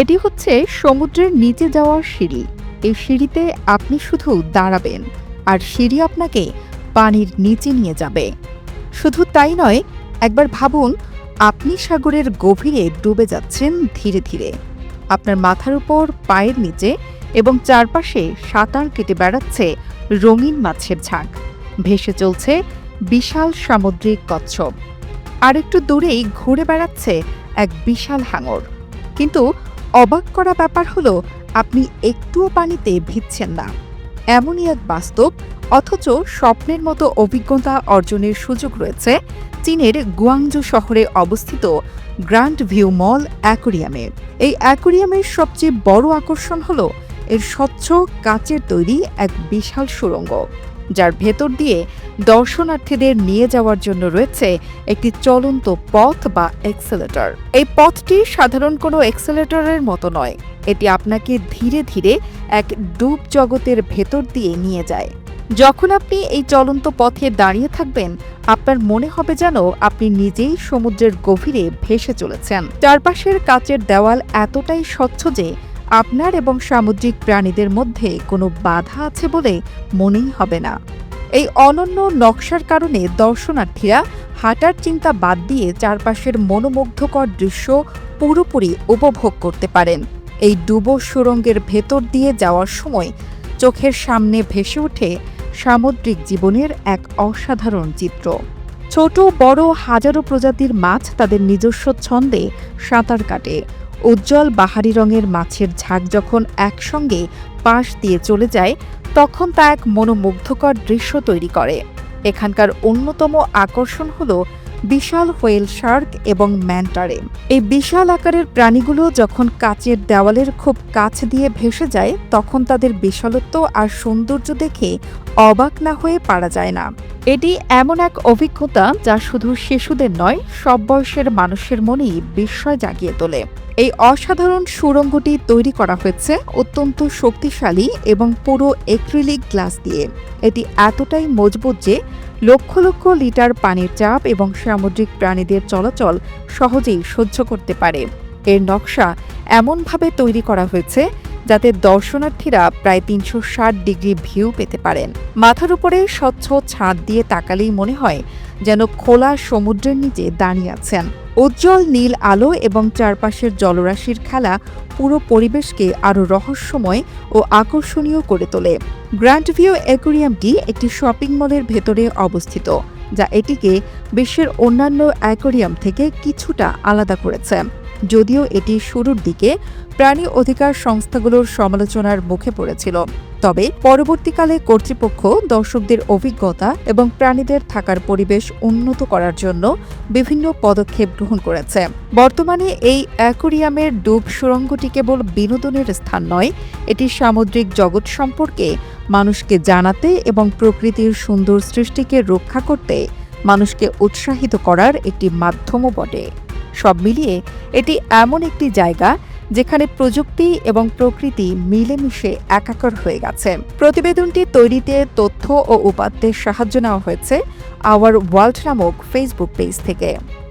এটি হচ্ছে সমুদ্রের নিচে যাওয়ার সিঁড়ি। এই সিঁড়িতে আপনি শুধু দাঁড়াবেন, আর সিঁড়ি আপনাকে পানির নিচে নিয়ে যাবে। শুধু তাই নয়, একবার ভাবুন, আপনি সাগরের গভীরে ডুবে যাচ্ছেন ধীরে ধীরে। আপনার মাথার উপর পায়ের নিচে এবং চারপাশে সাঁতার কেটে বেড়াচ্ছে রঙিন মাছের ঝাঁক। ভেসে চলছে বিশাল সামুদ্রিক কচ্ছপ। আর একটু দূরেই ঘুরে বেড়াচ্ছে এক বিশাল হাঙর। কিন্তু অবাক করা ব্যাপার হলো, আপনি একটুও পানিতে ভিজছেন না। এমনই এক বাস্তব, অথচ স্বপ্নের মতো অভিজ্ঞতা অর্জনের সুযোগ রয়েছে চীনের গুয়াংজু শহরে অবস্থিত গ্র্যান্ড ভিউ মল অ্যাকোরিয়ামে। এই অ্যাকোরিয়ামের সবচেয়ে বড় আকর্ষণ হলো, এর স্বচ্ছ কাচের তৈরি এক বিশাল সুড়ঙ্গ, যার ভেতর দিয়ে দর্শনার্থীদের নিয়ে যাওয়ার জন্য রয়েছে একটি চলন্ত পথ বা এক্সেলেটর এই পথটি সাধারণ কোনো এক্সেলেটরের মতো নয়। এটি আপনাকে ধীরে ধীরে এক ডুব জগতের ভেতর দিয়ে নিয়ে যায়। যখন আপনি এই চলন্ত পথে দাঁড়িয়ে থাকবেন, আপনার মনে হবে যেন আপনি নিজেই সমুদ্রের গভীরে ভেসে চলেছেন। চারপাশের কাচের দেওয়াল এতটাই স্বচ্ছ যে আপনার এবং সামুদ্রিক প্রাণীদের মধ্যে কোনো বাধা আছে বলে মনেই হবে না। এই অনন্য নকশার কারণে দর্শনার্থীরা হাঁটার চিন্তা বাদ দিয়ে চারপাশের মনোমুগ্ধকর দৃশ্য পুরোপুরি উপভোগ করতে পারেন। এই ডুবো সুরঙ্গের ভেতর দিয়ে যাওয়ার সময় চোখের সামনে ভেসে ওঠে সামুদ্রিক জীবনের এক অসাধারণ চিত্র। ছোট, বড়, হাজারো প্রজাতির মাছ তাদের নিজস্ব ছন্দে সাঁতার কাটে। উজ্জ্বল বাহারি রঙের মাছের ঝাঁক যখন একসঙ্গে পাশ দিয়ে চলে যায় তখন তা এক মনোমুগ্ধকর দৃশ্য তৈরি করে। এখানকার অন্যতম আকর্ষণ হল বিশাল হোয়েল শার্ক এবং ম্যান্টারে। এই বিশাল আকারের প্রাণীগুলো যখন কাচের দেওয়ালের খুব কাছ দিয়ে ভেসে যায়, তখন তাদের বিশালত্ব আর সৌন্দর্য দেখে অবাক না হয়ে পারা যায় না। এটি এমন এক অভিজ্ঞতা যা শুধু শিশুদের নয়, সব বয়সের মানুষের মনেই বিস্ময় জাগিয়ে তোলে। এই অসাধারণ সুড়ঙ্গটি তৈরি করা হয়েছে অত্যন্ত শক্তিশালী এবং পুরো এক্রিলিক গ্লাস দিয়ে। এটি এতটাই মজবুত যে লক্ষ লক্ষ লিটার পানির চাপ এবং সামুদ্রিক প্রাণীদের চলাচল সহজেই সহ্য করতে পারে। এর নকশা এমনভাবে তৈরি করা হয়েছে যাতে দর্শনার্থীরা প্রায় তিনশো ষাট ডিগ্রি ভিউ পেতে পারেন। মাথার উপরে স্বচ্ছ ছাদ দিয়ে তাকালেই মনে হয় যেন খোলা সমুদ্রের নিচে দাঁড়িয়ে আছেন। উজ্জ্বল নীল আলো এবং চারপাশের জলরাশির খেলা পুরো পরিবেশকে আরও রহস্যময় ও আকর্ষণীয় করে তোলে। গ্র্যান্ড ভিউ অ্যাকোরিয়ামটি একটি শপিং মলের ভেতরে অবস্থিত, যা এটিকে বিশ্বের অন্যান্য অ্যাকোরিয়াম থেকে কিছুটা আলাদা করেছে। যদিও এটি শুরুর দিকে প্রাণী অধিকার সংস্থাগুলোর সমালোচনার মুখে পড়েছিল। তবে পরবর্তীকালে কর্তৃপক্ষ দর্শকদের অভিজ্ঞতা এবং প্রাণীদের থাকার পরিবেশ উন্নত করার জন্য বিভিন্ন পদক্ষেপ গ্রহণ করেছে। বর্তমানে এই অ্যাকোরিয়ামের ডুব সুড়ঙ্গটি কেবল বিনোদনের স্থান নয়, এটি সামুদ্রিক জগৎ সম্পর্কে মানুষকে জানাতে এবং প্রকৃতির সুন্দর সৃষ্টিকে রক্ষা করতে মানুষকে উৎসাহিত করার একটি মাধ্যমও বটে। সব মিলিয়ে এটি এমন একটি জায়গা যেখানে প্রযুক্তি এবং প্রকৃতি মিলেমিশে একাকার হয়ে গেছে। প্রতিবেদনটি তৈরিতে তথ্য ও উপাত্তের সাহায্য নেওয়া হয়েছে, আওয়ার ওয়ার্ল্ড নামক ফেসবুক পেজ থেকে।